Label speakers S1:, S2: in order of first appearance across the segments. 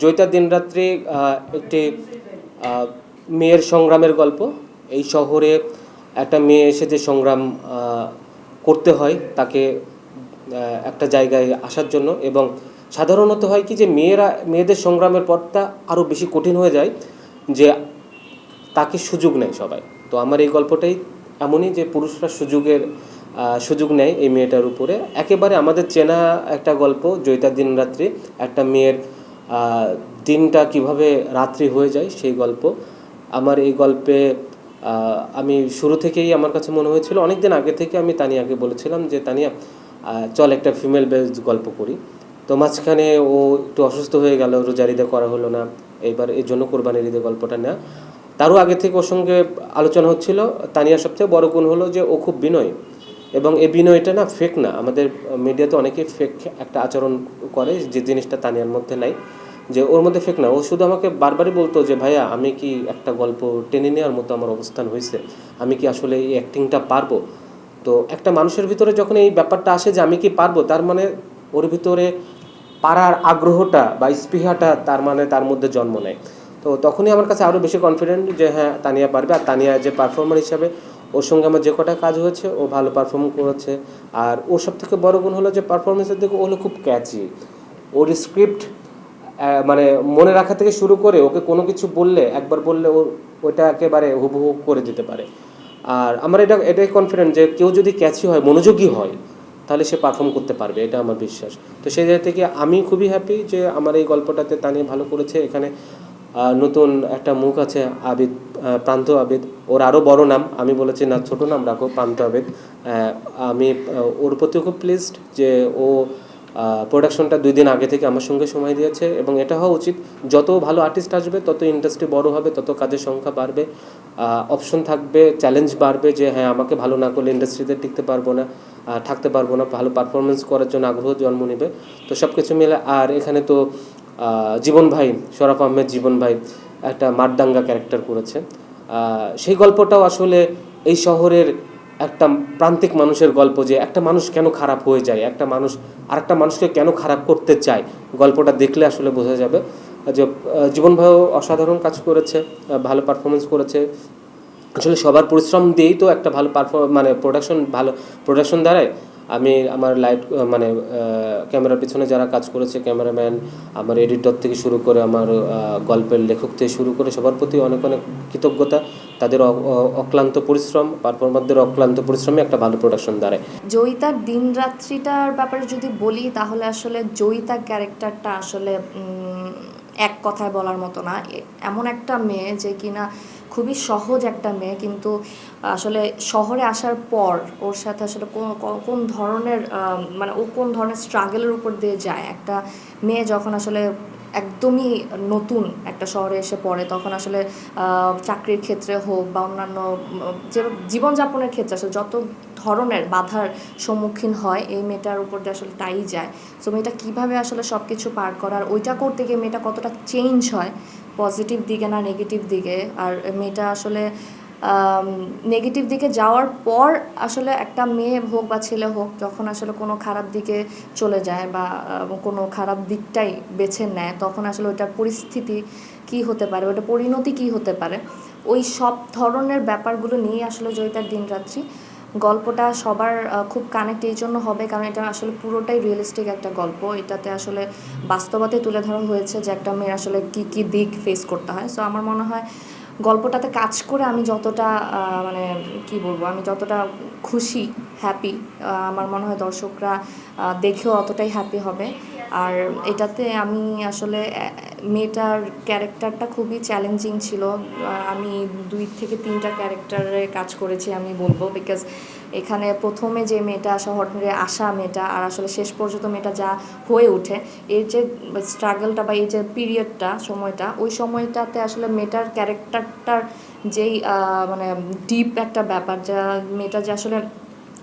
S1: জয়িতা দিনরাত্রি একটি মেয়ের সংগ্রামের গল্প। এই শহরে একটা মেয়ে এসে যে সংগ্রাম করতে হয় তাকে একটা জায়গায় আসার জন্য এবং সাধারণত হয় কি যে মেয়েরা, মেয়েদের সংগ্রামের পথটা আরও বেশি কঠিন হয়ে যায় যে তাকে সুযোগ নেয় সবাই। তো আমার এই গল্পটাই এমনই যে পুরুষরা সুযোগের সুযোগ নেয় এই মেয়েটার উপরে। একেবারে আমাদের চেনা একটা গল্প, জয়িতা দিন রাত্রি একটা মেয়ের দিনটা কীভাবে রাত্রি হয়ে যায় সেই গল্প। আমার এই গল্পে আমি শুরু থেকেই আমার কাছে মনে হয়েছিল অনেক দিন আগে থেকে আমি তানিয়াকে বলেছিলাম যে, তানিয়া চল একটা ফিমেল বেসড গল্প করি। তো মাঝখানে ও একটু অসুস্থ হয়ে গেল রোজারিদে করা হলো না এইবার এর জন্য কোরবানির ঈদে গল্পটা নেওয়া তারও আগে থেকে ওর সঙ্গে আলোচনা হচ্ছিল। তানিয়ার সবচেয়ে বড় গুণ হলো যে, ও খুব বিনয়। এবং এই বিনয়টা না ফেক না। আমাদের মিডিয়াতে অনেকে ফেক একটা আচরণ করে যে জিনিসটা তানিয়ার মধ্যে নাই, যে ওর মধ্যে ফেক না। ও শুধু আমাকে বারবারই বলতো যে, ভাইয়া, আমি কি একটা গল্প টেনে নেওয়ার মতো আমার অবস্থান হয়েছে? আমি কি আসলে এই অ্যাক্টিংটা পারব? তো একটা মানুষের ভিতরে যখন এই ব্যাপারটা আসে যে, আমি কি পারব? তার মানে ওর ভিতরে পারার আগ্রহটা বা স্পৃহাটা তার মানে তার মধ্যে জন্ম নেয়। তো তখনই আমার কাছে আরও বেশি কনফিডেন্ট যে হ্যাঁ তানিয়া পারবে। আর তানিয়া যে পারফর্মার হিসাবে ওর সঙ্গে আমার যে কটা কাজ হয়েছে, ও ভালো পারফর্ম করেছে। আর ওর সব থেকে বড় গুণ হলো যে পারফরমেন্সের দিকে ও হলো খুব ক্যাচি ওর স্ক্রিপ্ট মানে মনে রাখা থেকে শুরু করে ওকে কোনো কিছু বললে, একবার বললে ও ওটা একেবারে হুবহু করে দিতে পারে। আর আমার এটা, এটাই কনফিডেন্ট যে কেউ যদি ক্যাচি হয়, মনোযোগী হয়, তাহলে সে পারফর্ম করতে পারবে, এটা আমার বিশ্বাস। তো সেই জায়গা থেকে আমি খুবই হ্যাপি যে আমার এই গল্পটাতে তানিয়া ভালো করেছে। এখানে নতুন একটা মুখ আছে আবিদ প্রান্ত আবিদ। ওর আরও বড় নাম, আমি বলেছি না ছোট নাম, রাখো, প্রান্ত আবিদ। আমি ওর প্রতিও খুব প্লিজড যে ও প্রোডাকশনটা দুই দিন আগে থেকে আমার সঙ্গে সময় দিয়েছে এবং এটা হওয়া উচিত। যত ভালো আর্টিস্ট আসবে, তত ইন্ডাস্ট্রি বড় হবে, তত কাজের সংখ্যা বাড়বে। অপশন থাকবে চ্যালেঞ্জ বাড়বে যে হ্যাঁ আমাকে ভালো না করলে ইন্ডাস্ট্রিতে টিকতে পারব না থাকতে পারব না। ভালো পারফরমেন্স করার জন্য আগ্রহ জন্ম নেবে। তো সব কিছু মিলে, আর এখানে তো জীবন ভাই, শরাফ আহমেদ জীবন ভাই একটা মারদাঙ্গা ক্যারেক্টার করেছে। সেই গল্পটাও আসলে এই শহরের একটা প্রান্তিক মানুষের গল্প যে একটা মানুষ কেন খারাপ হয়ে যায়, একটা মানুষ, আরেকটা মানুষকে কেন খারাপ করতে চায়, গল্পটা দেখলে আসলে বোঝা যাবে। যে জীবন ভাইও অসাধারণ কাজ করেছে ভালো পারফরমেন্স করেছে। আসলে সবার পরিশ্রম দিয়েই তো একটা ভালো পারফর্ম মানে প্রোডাকশন ভালো প্রোডাকশন দ্বারাই আমি আমার লাইট মানে ক্যামেরার পিছনে যারা কাজ করেছে ক্যামেরাম্যান আমার এডিটর থেকে শুরু করে আমার গল্পের লেখক থেকে শুরু করে সবার প্রতি অনেক অনেক কৃতজ্ঞতা। তাদের অক্লান্ত পরিশ্রম পারফর্মারদের অক্লান্ত পরিশ্রমে একটা ভালো প্রোডাকশন দাঁড়ায়।
S2: জয়িতার দিন রাত্রিটার ব্যাপারে যদি বলি, তাহলে আসলে জয়িতা ক্যারেক্টারটা আসলে এক কথায় বলার মতো না। এমন একটা মেয়ে যে কিনা খুবই সহজ একটা মেয়ে, কিন্তু আসলে শহরে আসার পর ওর সাথে আসলে কোন, কোন- ধরনের মানে ও কোন ধরনের স্ট্রাগলের উপর দিয়ে যায়। একটা মেয়ে যখন আসলে একদমই নতুন একটা শহরে এসে পড়ে, তখন আসলে চাকরির ক্ষেত্রে হোক বা অন্যান্য, যে জীবনযাপনের ক্ষেত্রে আসলে যত ধরনের বাধার সম্মুখীন হয়, এই মেয়েটার উপর দিয়ে আসলে তাই যায়। সো মেয়েটা কীভাবে আসলে সব কিছু পার করার, ওইটা করতে গিয়ে মেয়েটা কতটা চেঞ্জ হয় পজিটিভ দিকে না নেগেটিভ দিকে। আর মেয়েটা আসলে নেগেটিভ দিকে যাওয়ার পর আসলে একটা মেয়ে হোক বা ছেলে হোক, যখন আসলে কোনো খারাপ দিকে চলে যায় বা কোনো খারাপ দিকটাই বেছে নেয়, তখন আসলে ওইটার পরিস্থিতি কি হতে পারে ওটা পরিণতি কি হতে পারে, ওই সব ধরনের ব্যাপারগুলো নিয়ে আসলে জয়িতার দিন রাত্রি গল্পটা সবার খুব কানেক্ট এই জন্য হবে, কারণ এটা আসলে পুরোটাই রিয়েলিস্টিক একটা গল্প। এটাতে আসলে বাস্তবতায় তুলে ধরা হয়েছে যে একটা মেয়ের আসলে কি কি দিক ফেস করতে হয়। সো আমার মনে হয় গল্পটাতে কাজ করে আমি যতটা মানে কি বলব, আমি যতটা খুশি হ্যাপি আমার মনে হয় দর্শকরা দেখেও অতটাই হ্যাপি হবে। আর এটাতে আমি আসলে মেয়েটার ক্যারেক্টারটা খুবই চ্যালেঞ্জিং ছিল। আমি দুই থেকে তিনটা ক্যারেক্টারে কাজ করেছি আমি বলব বিকজ এখানে প্রথমে যে মেয়েটা শহরে আসা মেয়েটা, আর আসলে শেষ পর্যন্ত মেয়েটা যা হয়ে ওঠে, এর যে স্ট্রাগলটা বা এই যে পিরিয়ডটা সময়টা, ওই সময়টাতে আসলে মেয়েটার ক্যারেক্টারটার যেই মানে ডিপ একটা ব্যাপার, যা মেয়েটা যে আসলে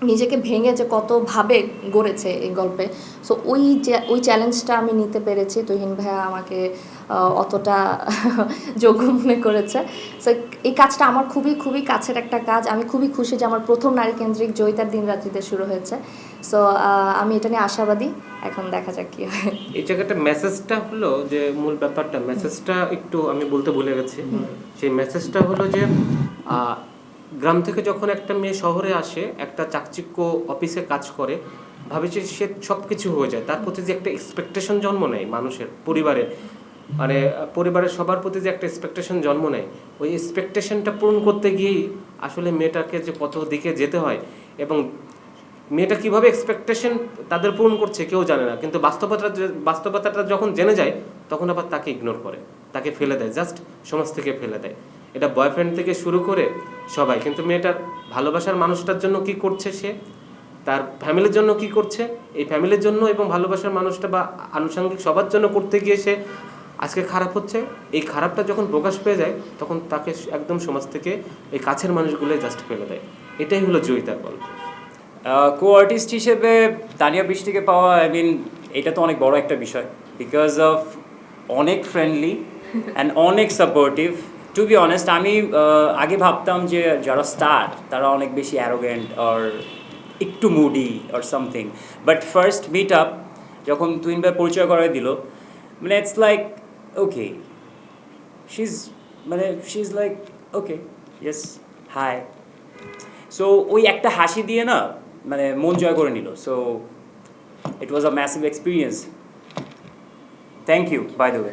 S2: নিজেকে ভেঙে যে কতভাবে গড়েছে এই গল্পে। সো ওই যে ওই চ্যালেঞ্জটা আমি নিতে পেরেছি তুহিন ভাইয়া আমাকে অতটা যোগ্য মনে করেছে। সো এই কাজটা আমার খুবই খুবই কাছের একটা কাজ। আমি খুবই খুশি যে আমার প্রথম নারী কেন্দ্রিক জয়িতার দিন রাত্রিতে শুরু হয়েছে। সো আমি এটা নিয়ে আশাবাদী। এখন দেখা যাক কি হয়।
S1: এই জায়গাটা মেসেজটা হলো যে মূল ব্যাপারটা মেসেজটা একটু আমি বলতে ভুলে গেছি। সেই মেসেজটা হলো যে গ্রাম থেকে যখন একটা মেয়ে শহরে আসে, একটা চাকচিক্য অফিসে কাজ করে, ভাবে যে সে সব কিছু হয়ে যায়। তার প্রতি যে একটা এক্সপেকটেশন জন্ম নেয় মানুষের, পরিবারের। মানে পরিবারের সবার প্রতি যে একটা এক্সপেকটেশন জন্ম নেয়, ওই এক্সপেকটেশনটা পূরণ করতে গিয়েই আসলে মেয়েটাকে যে কত দিকে যেতে হয় এবং মেয়েটা কীভাবে এক্সপেকটেশন তাদের পূরণ করছে কেউ জানে না। কিন্তু বাস্তবতা বাস্তবতাটা যখন জেনে যায়, তখন আবার তাকে ইগনোর করে, তাকে ফেলে দেয় জাস্ট সমাজ থেকে ফেলে দেয়। এটা বয়ফ্রেন্ড থেকে শুরু করে সবাই। কিন্তু মেয়েটার ভালোবাসার মানুষটার জন্য কি করছে সে? তার ফ্যামিলির জন্য কি করছে? এই ফ্যামিলির জন্য এবং ভালোবাসার মানুষটা বা আনুষঙ্গিক সবার জন্য করতে গিয়ে সে আজকে খারাপ হচ্ছে? এই খারাপটা যখন প্রকাশ পেয়ে যায়, তখন তাকে একদম সমাজ থেকে এই কাছের মানুষগুলোই জাস্ট ফেলে দেয়। এটাই হলো জয়িতার গল্প।
S3: কো আর্টিস্ট হিসেবে তানিয়া বৃষ্টিকে পাওয়া আই মিন এটা তো অনেক বড় একটা বিষয়। বিকজ অফ অনেক ফ্রেন্ডলি অ্যান্ড অনেক সাপোর্টিভ টু বি অনেস্ট আমি আগে ভাবতাম যে যারা স্টার তারা অনেক বেশি অ্যারোগেন্ট অর একটু moody or something but first meet up যখন তুইন ভাই পরিচয় করাই দিল মানে it's like okay she is মানে she is like okay yes hi so ওই একটা হাসি দিয়ে না মানে মন জয় করে নিল। So it was a massive experience thank you by the way